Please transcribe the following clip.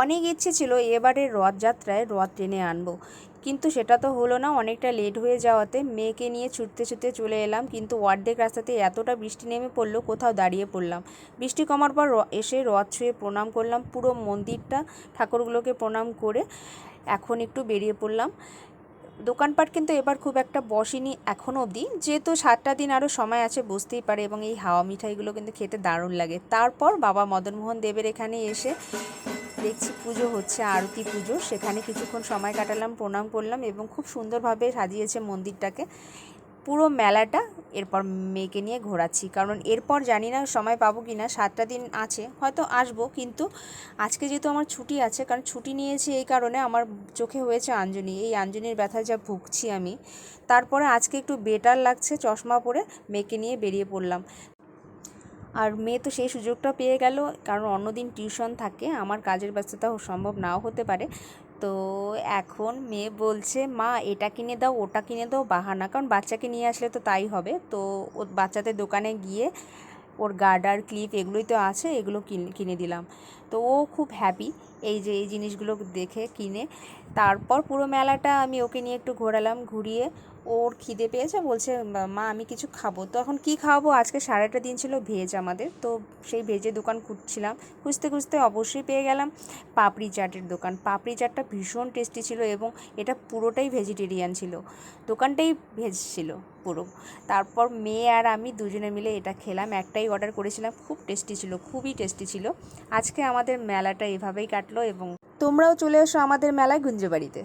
অনেক ইচ্ছে ছিল এবারের রথযাত্রায় রথ টেনে আনব। কিন্তু সেটা তো হলো না, অনেকটা লেট হয়ে যাওয়াতে মেয়েকে নিয়ে ছুটতে ছুটতে চলে এলাম, কিন্তু অর্ধেক রাস্তাতে এতটা বৃষ্টি নেমে পড়ল, কোথাও দাঁড়িয়ে পড়লাম। বৃষ্টি কমার পর এসে রথ ছুঁয়ে প্রণাম করলাম, পুরো মন্দিরটা, ঠাকুরগুলোকে প্রণাম করে এখন একটু বেরিয়ে পড়লাম। দোকানপাট কিন্তু এবার খুব একটা বসেনি এখনও অবধি, যেহেতু সাতটা দিন আরও সময় আছে বুঝতেই পারে এবং এই হাওয়া মিঠাইগুলো কিন্তু খেতে দারুণ লাগে। তারপর বাবা মদনমোহন দেবের এখানে এসে দেখছি পুজো হচ্ছে, আরতি পুজো। সেখানে কিছুক্ষণ সময় কাটালাম, প্রণাম করলাম এবং খুব সুন্দরভাবে সাজিয়েছে মন্দিরটাকে। পুরো মেলাটা এরপর মেয়েকে নিয়ে ঘোরাচ্ছি। কারণ এরপর জানি না সময় পাবো কি না সাতটা দিন আছে, হয়তো আসব, কিন্তু আজকে যেহেতু আমার ছুটি আছে, কারণ ছুটি নিয়েছি এই কারণে আমার চোখে হয়েছে আঞ্জনি। এই আঞ্জনির ব্যথায় যা ভুগছি আমি। তারপরে আজকে একটু বেটার লাগছে চশমা পরে, মেয়েকে নিয়ে বেরিয়ে পড়লাম। আর মেয়ে তো সেই সুযোগটা পেয়ে গেল, কারণ অন্যদিন টিউশন থাকে, আমার কাজের ব্যস্ততা সম্ভব নাও হতে পারে। তো এখন মেয়ে বলছে, মা, এটা কিনে দাও, ওটা কিনে দাও, বাহানা। কারণ বাচ্চাকে নিয়ে আসলে তো তাই হবে। তো ওর বাচ্চাদের দোকানে গিয়ে ওর গার্ডার, ক্লিপ এগুলোই তো আছে, এগুলো কিনে কিনে দিলাম। তো ও খুব হ্যাপি এই যে এই জিনিসগুলো দেখে, কিনে। তারপর পুরো মেলাটা আমি ওকে নিয়ে একটু ঘোরালাম, ঘুরিয়ে। ওর খিদে পেয়েছে, বলছে, "মা- আমি কিছু খাব। তো এখন কী খাওয়াবো আজকে সারাটা দিন ছিল ভেজ আমাদের। তো সেই ভেজে দোকান খুঁজছিলাম। খুঁজতে খুঁজতে অবশ্যই পেয়ে গেলাম পাপড়ি চাটের দোকান। পাপড়ি চাটটা ভীষণ টেস্টি ছিল এবং এটা পুরোটাই ভেজিটেরিয়ান ছিল। দোকানটাই ভেজ ছিল পুরো। তারপর মেয়ে আর আমি দুজনে মিলে এটা খেলাম। একটাই অর্ডার করেছিলাম। খুব টেস্টি ছিল, খুবই টেস্টি ছিল। আজকে আমাদের মেলাটা এভাবেই কাটলো এবং তোমরাও চলে এসো আমাদের মেলায় গুঞ্জবাড়িতে।